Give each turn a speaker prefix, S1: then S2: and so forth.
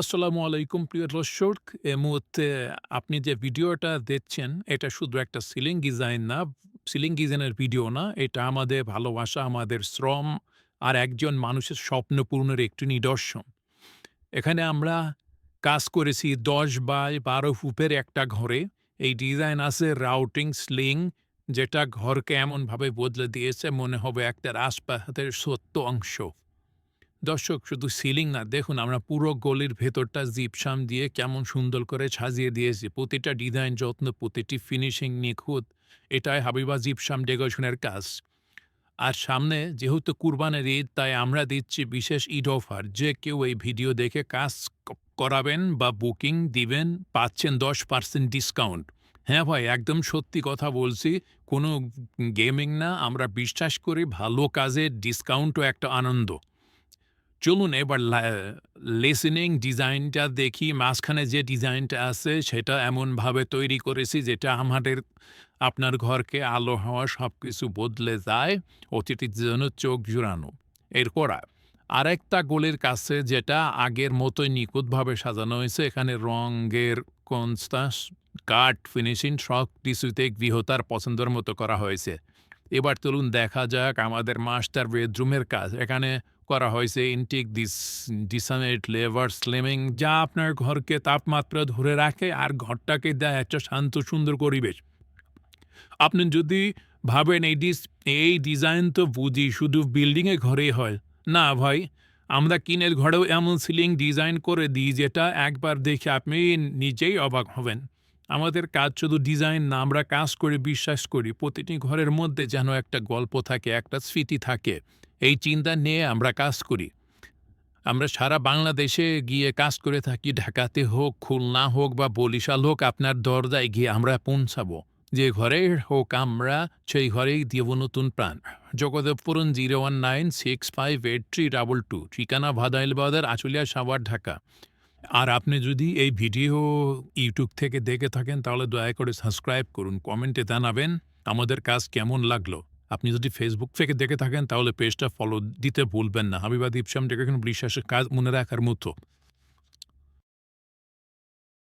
S1: আসসালামু আলাইকুম, প্রিয় দর্শক। এ মুহূর্তে আপনি যে ভিডিওটা দেখছেন, এটা শুধু একটা সিলিং ডিজাইন না, সিলিং ডিজাইনের ভিডিও না, এটা আমাদের ভালোবাসা, আমাদের শ্রম আর একজন মানুষের স্বপ্ন পূরণের একটি নিদর্শন। এখানে আমরা কাজ করেছি দশ বাই বারো ফুপের একটা ঘরে। এই ডিজাইন আছে রাউটিং স্লিং, যেটা ঘরকে এমনভাবে বদলে দিয়েছে, মনে হবে একটা রাজপ্রাসাদের সত্য অংশ। দর্শক, শুধু সিলিং না, দেখুন আমরা পুরো গলির ভেতরটা জিপসাম দিয়ে কেমন সুন্দর করে সাজিয়ে দিয়েছি। প্রতিটা ডিজাইন যত্ন, প্রতিটি ফিনিশিং নিখুঁত, এটাই হাবিবা জিপসাম ডেকোরেশনের কাজ। আর সামনে যেহেতু কুরবানের ঈদ, তাই আমরা দিচ্ছি বিশেষ ঈদ অফার যে কেউ এই ভিডিও দেখে কাজ করাবেন বা বুকিং দিবেন, পাচ্ছেন দশ পার্সেন্ট ডিসকাউন্ট হ্যাঁ ভাই, একদম সত্যি কথা বলছি, কোনো গেমিং না, আমরা বিশ্বাস করি ভালো কাজের ডিসকাউন্টও একটা আনন্দ। চলুন এবার লিসেনিং ডিজাইনটা দেখি, মাঝখানে যে ডিজাইনটা আছে, সেটা এমনভাবে তৈরি করেছি, যেটা আমাদের, আপনার ঘরকে আলো, হওয়া সব কিছু বদলে যায় অতিথির জন্য চোখ জুড়ানো। এরপর আরেকটা গোলের কাছে যেটা আগের মতোই নিখুঁতভাবে সাজানো হয়েছে, এখানে রঙের কনস্টাস কাঠ ফিনিশিং সব কিছুতে গৃহতার পছন্দের মতো করা হয়েছে। এবার চলুন দেখা যাক আমাদের মাস্টার বেডরুমের কাজ। এখানে করা হয়েছে ইনটেক দিস ডিসানেট লেভার স্লিমিং যা আপনার ঘরকে তাপমাত্রা ধরে রাখে আর ঘরটাকে দেয় একটা শান্ত, সুন্দর পরিবেশ। আপনি যদি ভাবেন এই ডিস এই ডিজাইন তো বুঝি শুধু বিল্ডিংয়ে ঘরেই হয়। না ভাই, আমরা কিনের ঘরেও এমন সিলিং ডিজাইন করে দিই যেটা একবার দেখে আপনি নিজেই অবাক হবেন। আমাদের কাজ শুধু ডিজাইন না, আমরা কাজ করে, বিশ্বাস করি, প্রতিটি ঘরের মধ্যে যেন একটা গল্প থাকে, একটা স্মৃতি থাকে। এই চিন্তা নিয়ে আমরা কাজ করি। আমরা সারা বাংলাদেশে গিয়ে কাজ করে থাকি, ঢাকাতে হোক, খুলনা হোক বা বরিশাল হোক, আপনার দরজায় গিয়ে আমরা পৌঁছাবো। যে ঘরে হোক আমরা, সেই ঘরেই দেব নতুন প্রাণ। যোগাযোগপুরন zero one nine six five eight three double two, ঠিকানা ভাদাইল বাজার আচুলিয়া সাভার, ঢাকা। আর আপনি যদি এই ভিডিও ইউটিউব থেকে দেখে থাকেন, তাহলে দয়া করে সাবস্ক্রাইব করুন, কমেন্টে জানাবেন, আমাদের কাজ কেমন লাগল। আপনি যদি ফেসবুক থেকে দেখে থাকেন, তাহলে পেজটা ফলো দিতে ভুলবেন না। হাবিবাদ দীপসাম ডেকে বিশ্বাসের কাজ মনে রাখার মতো।